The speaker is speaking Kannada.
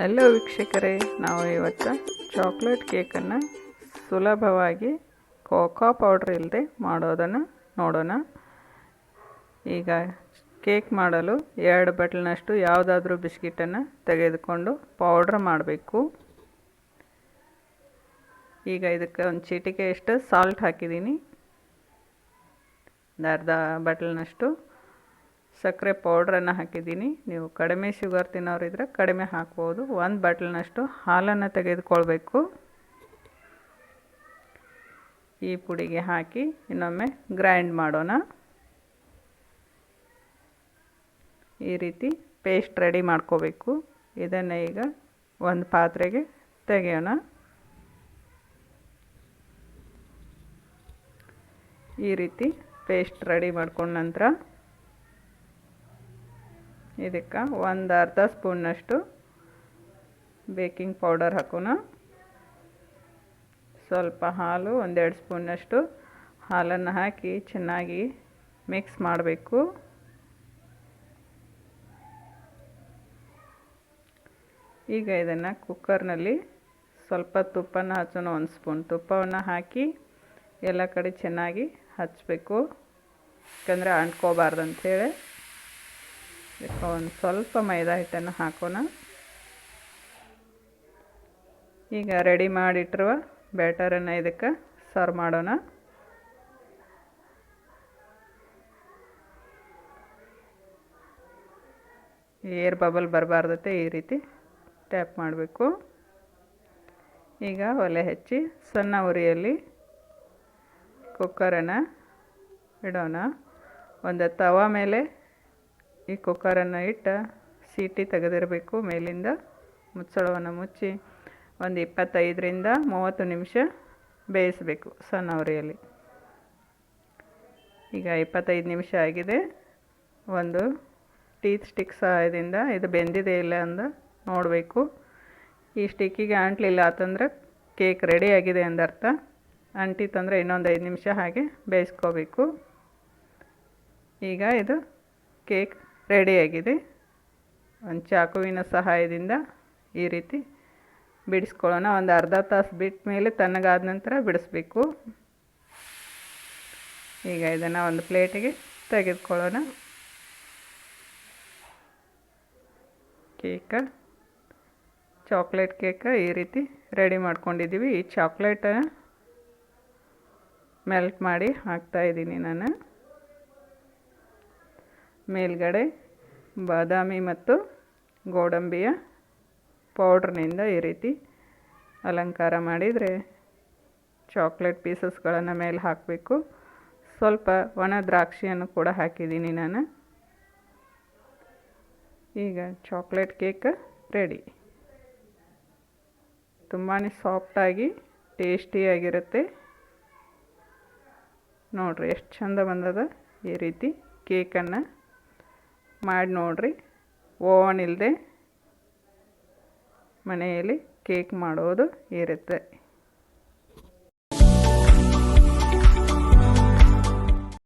ಹಲೋ ವೀಕ್ಷಕರೇ. ನಾವು ಇವತ್ತು ಚಾಕ್ಲೇಟ್ ಕೇಕನ್ನು ಸುಲಭವಾಗಿ ಕೋಕೋ ಪೌಡ್ರ್ ಇಲ್ಲದೆ ಮಾಡೋದನ್ನು ನೋಡೋಣ. ಈಗ ಕೇಕ್ ಮಾಡಲು ಎರಡು ಬಟ್ಲಿನಷ್ಟು ಯಾವುದಾದ್ರೂ ಬಿಸ್ಕಿಟನ್ನು ತೆಗೆದುಕೊಂಡು ಪೌಡ್ರ್ ಮಾಡಬೇಕು. ಈಗ ಇದಕ್ಕೆ ಒಂದು ಚಿಟಿಕೆಯಷ್ಟು ಸಾಲ್ಟ್ ಹಾಕಿದ್ದೀನಿ. ಅರ್ಧ ಬಟ್ಲಿನಷ್ಟು ಸಕ್ಕರೆ ಪೌಡ್ರನ್ನು ಹಾಕಿದ್ದೀನಿ. ನೀವು ಕಡಿಮೆ ಶುಗರ್ ತಿನ್ನೋರಿದ್ರೆ ಕಡಿಮೆ ಹಾಕ್ಬೋದು. ಒಂದು ಬಾಟ್ಲಿನಷ್ಟು ಹಾಲನ್ನು ತೆಗೆದುಕೊಳ್ಬೇಕು. ಈ ಪುಡಿಗೆ ಹಾಕಿ ಇನ್ನೊಮ್ಮೆ ಗ್ರೈಂಡ್ ಮಾಡೋಣ. ಈ ರೀತಿ ಪೇಸ್ಟ್ ರೆಡಿ ಮಾಡ್ಕೋಬೇಕು. ಇದನ್ನು ಈಗ ಒಂದು ಪಾತ್ರೆಗೆ ತೆಗೆಯೋಣ. ಈ ರೀತಿ ಪೇಸ್ಟ್ ರೆಡಿ ಮಾಡ್ಕೊಂಡ ನಂತರ ಇದಕ್ಕೆ ಒಂದು ಅರ್ಧ ಸ್ಪೂನ್ನಷ್ಟು ಬೇಕಿಂಗ್ ಪೌಡರ್ ಹಾಕೋಣ. ಸ್ವಲ್ಪ ಹಾಲು, ಒಂದೆರಡು ಸ್ಪೂನ್ನಷ್ಟು ಹಾಲನ್ನು ಹಾಕಿ ಚೆನ್ನಾಗಿ ಮಿಕ್ಸ್ ಮಾಡಬೇಕು. ಈಗ ಇದನ್ನು ಕುಕ್ಕರ್ನಲ್ಲಿ ಸ್ವಲ್ಪ ತುಪ್ಪನ ಹಚ್ಚೋಣ, ಒಂದು ಸ್ಪೂನ್ ತುಪ್ಪವನ್ನು ಹಾಕಿ ಎಲ್ಲ ಕಡೆ ಚೆನ್ನಾಗಿ ಹಚ್ಚಬೇಕು ಯಾಕಂದರೆ ಅಂಟ್ಕೋಬಾರ್ದು ಅಂಥೇಳಿ ಇದಕ್ಕೆ ಒಂದು ಸ್ವಲ್ಪ ಮೈದಾ ಹಿಟ್ಟನ್ನು ಹಾಕೋಣ. ಈಗ ರೆಡಿ ಮಾಡಿಟ್ಟಿರುವ ಬ್ಯಾಟರನ್ನು ಇದಕ್ಕೆ ಸರ್ವ್ ಮಾಡೋಣ. ಏರ್ ಬಬಲ್ ಬರಬಾರ್ದತ್ತೆ ಈ ರೀತಿ ಟ್ಯಾಪ್ ಮಾಡಬೇಕು. ಈಗ ಒಲೆ ಹಚ್ಚಿ ಸಣ್ಣ ಉರಿಯಲ್ಲಿ ಕುಕ್ಕರನ್ನು ಇಡೋಣ. ಒಂದು ತವ ಮೇಲೆ ಈ ಕುಕ್ಕರನ್ನು ಇಟ್ಟು ಸೀಟಿ ತೆಗೆದಿರಬೇಕು. ಮೇಲಿಂದ ಮುಚ್ಚಳವನ್ನು ಮುಚ್ಚಿ ಒಂದು ಇಪ್ಪತ್ತೈದರಿಂದ ಮೂವತ್ತು ನಿಮಿಷ ಬೇಯಿಸಬೇಕು ಉರಿಯಲ್ಲಿ ಈಗ ಇಪ್ಪತ್ತೈದು ನಿಮಿಷ ಆಗಿದೆ. ಒಂದು ಟೀತ್ ಸ್ಟಿಕ್ ಸಹಾಯದಿಂದ ಇದು ಬೆಂದಿದೆ ಇಲ್ಲ ಅಂದ ನೋಡಬೇಕು. ಈ ಸ್ಟಿಕ್ಕಿಗೆ ಅಂಟ್ಲಿಲ್ಲ ಅಂತಂದ್ರೆ ಕೇಕ್ ರೆಡಿ ಆಗಿದೆ ಅಂದರ್ಥ ಅಂಟಿತಂದರೆ ಇನ್ನೊಂದು ಐದು ನಿಮಿಷ ಹಾಗೆ ಬೇಯಿಸ್ಕೋಬೇಕು. ಈಗ ಇದು ಕೇಕ್ ರೆಡಿಯಾಗಿದೆ. ಒಂದು ಚಾಕುವಿನ ಸಹಾಯದಿಂದ ಈ ರೀತಿ ಬಿಡಿಸ್ಕೊಳ್ಳೋಣ. ಒಂದು ಅರ್ಧ ತಾಸು ಬಿಟ್ಟ ಮೇಲೆ ತಣ್ಣಗಾದ ನಂತರ ಬಿಡಿಸ್ಬೇಕು. ಈಗ ಇದನ್ನು ಒಂದು ಪ್ಲೇಟಿಗೆ ತೆಗೆದುಕೊಳ್ಳೋಣ. ಕೇಕ, ಚಾಕ್ಲೇಟ್ ಕೇಕ ಈ ರೀತಿ ರೆಡಿ ಮಾಡ್ಕೊಂಡಿದ್ದೀವಿ. ಈ ಚಾಕ್ಲೇಟ ಮೆಲ್ಟ್ ಮಾಡಿ ಹಾಕ್ತಾಯಿದ್ದೀನಿ ನಾನು. ಮೇಲ್ಗಡೆ ಬಾದಾಮಿ ಮತ್ತು ಗೋಡಂಬಿಯ ಪೌಡ್ರ್ನಿಂದ ಈ ರೀತಿ ಅಲಂಕಾರ ಮಾಡಿದರೆ ಚಾಕ್ಲೇಟ್ ಪೀಸಸ್ಗಳನ್ನು ಮೇಲೆ ಹಾಕಬೇಕು. ಸ್ವಲ್ಪ ಒಣ ದ್ರಾಕ್ಷಿಯನ್ನು ಕೂಡ ಹಾಕಿದ್ದೀನಿ ನಾನು. ಈಗ ಚಾಕ್ಲೇಟ್ ಕೇಕ್ ರೆಡಿ. ತುಂಬಾ ಸಾಫ್ಟಾಗಿ ಟೇಸ್ಟಿಯಾಗಿರುತ್ತೆ. ನೋಡಿರಿ ಎಷ್ಟು ಚಂದ ಬಂದದ ಈ ರೀತಿ ಕೇಕನ್ನು. ಮಾಡಿ ನೋಡಿರಿ. ಓವನ್ ಇಲ್ಲದೆ ಮನೆಯಲ್ಲಿ ಕೇಕ್ ಮಾಡೋದು ಇರುತ್ತೆ.